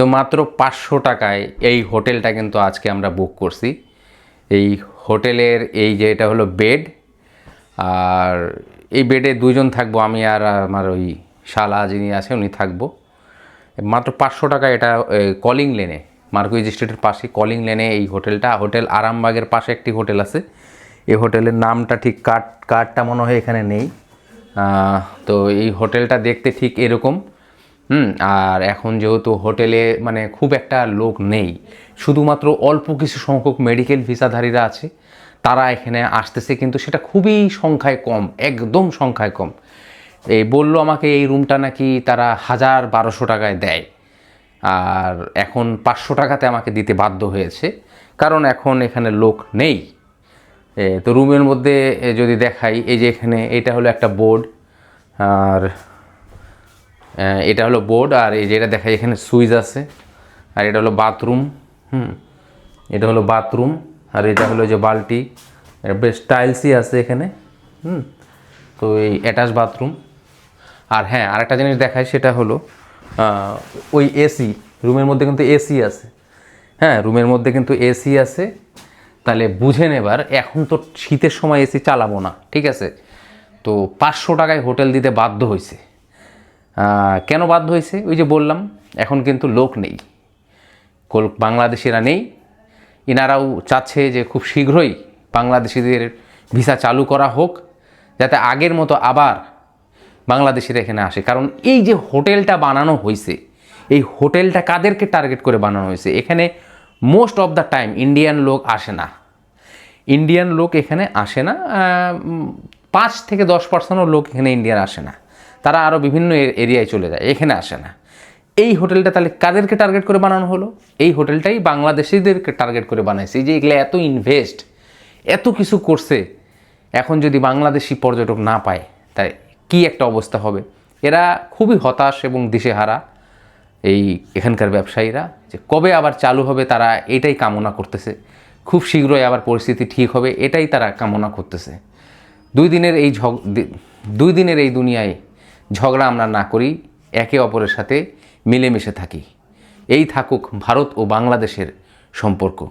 তো মাত্র পাঁচশো টাকায় এই হোটেলটা কিন্তু আজকে আমরা বুক করছি। এই হোটেলের এই যে এটা হলো বেড আর এই বেডে দুজন থাকব, আমি আর আমার ওই শালা যিনি আছে উনি থাকব। মাত্র পাঁচশো টাকা এটা কলিং লেনে মার্কুইজ স্ট্রিটের পাশে কলিং লেনে এই হোটেলটা, হোটেল আরামবাগের পাশে একটি হোটেল আছে। এই হোটেলের নামটা ঠিক কার্ড, কার্ডটা মনে হয় এখানে নেই। তো এই হোটেলটা দেখতে ঠিক এরকম। হুম, আর এখন যেহেতু হোটেলে মানে খুব একটা লোক নেই, শুধুমাত্র অল্প কিছু সংখ্যক মেডিকেল ভিসাধারীরা আছে, তারা এখানে আসতেছে, কিন্তু সেটা খুবই সংখ্যায় কম, একদম সংখ্যায় কম। এই বলল আমাকে এই রুমটা নাকি তারা হাজার বারোশো টাকায় দেয়, আর এখন পাঁচশো টাকাতে আমাকে দিতে বাধ্য হয়েছে, কারণ এখন এখানে লোক নেই। তো রুমের মধ্যে যদি দেখাই, এই যে এখানে, এটা হলো একটা বোর্ড আর এটা হলো বোর্ড আর এই যেটা দেখাই এখানে সুইচ আছে। আর এটা হলো বাথরুম, হুম? এটা হলো বাথরুম আর এটা হলো যে বালটি বেশ টাইলসই আছে এখানে, হুম? তো এই অ্যাটাচ বাথরুম। আর হ্যাঁ আরেকটা জিনিস দেখায় সেটা হলো ওই এসি, রুমের মধ্যে কিন্তু এসি আছে। হ্যাঁ রুমের মধ্যে কিন্তু এসি আছে। তাহলে বুঝে নেবার, এখন তো শীতের সময় এসি চালাবো না, ঠিক আছে? তো পাঁচশো টাকায় হোটেল দিতে বাধ্য হয়েছে কেন বাধ্য হয়েছে? ওই যে বললাম, এখন কিন্তু লোক নেই। কল, বাংলাদেশিরা নেই। ইনারাও চাচ্ছে যে খুব শীঘ্রই বাংলাদেশিদের ভিসা চালু করা হোক, যাতে আগের মতো আবার বাংলাদেশিরা এখানে আসে। কারণ এই যে হোটেলটা বানানো হয়েছে, এই হোটেলটা কাদেরকে টার্গেট করে বানানো হয়েছে? এখানে most of the time Indian লোক আসে না। ইন্ডিয়ান লোক এখানে আসে না পাঁচ থেকে দশ পার্সেন্টও লোক এখানে ইন্ডিয়ান আসে না। তারা আরও বিভিন্ন এরিয়ায় চলে যায়, এখানে আসে না। এই হোটেলটা তাহলে কাদেরকে টার্গেট করে বানানো হলো? এই হোটেলটাই বাংলাদেশিদেরকে টার্গেট করে বানাইছে। যে এগুলো এত ইনভেস্ট এত কিছু করছে, এখন যদি বাংলাদেশি পর্যটক না পায়, তাই কি একটা অবস্থা হবে? এরা খুবই হতাশ এবং দিশেহারা, এই এখানকার ব্যবসায়ীরা, যে কবে আবার চালু হবে তারা এটাই কামনা করতেছে। খুব শীঘ্রই আবার পরিস্থিতি ঠিক হবে, এটাই তারা কামনা করতেছে। দুই দিনের এই ঝগ দুই দিনের এই দুনিয়ায় ঝগড়া আমরা না করি, একে অপরের সাথে মিলেমিশে থাকি। এই থাকুক ভারত ও বাংলাদেশের সম্পর্ক।